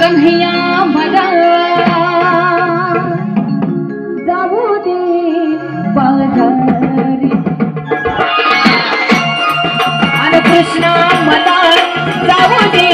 कन्हैया भगवा जाऊ दे पाधारी कृष्णा मदार जाऊ दे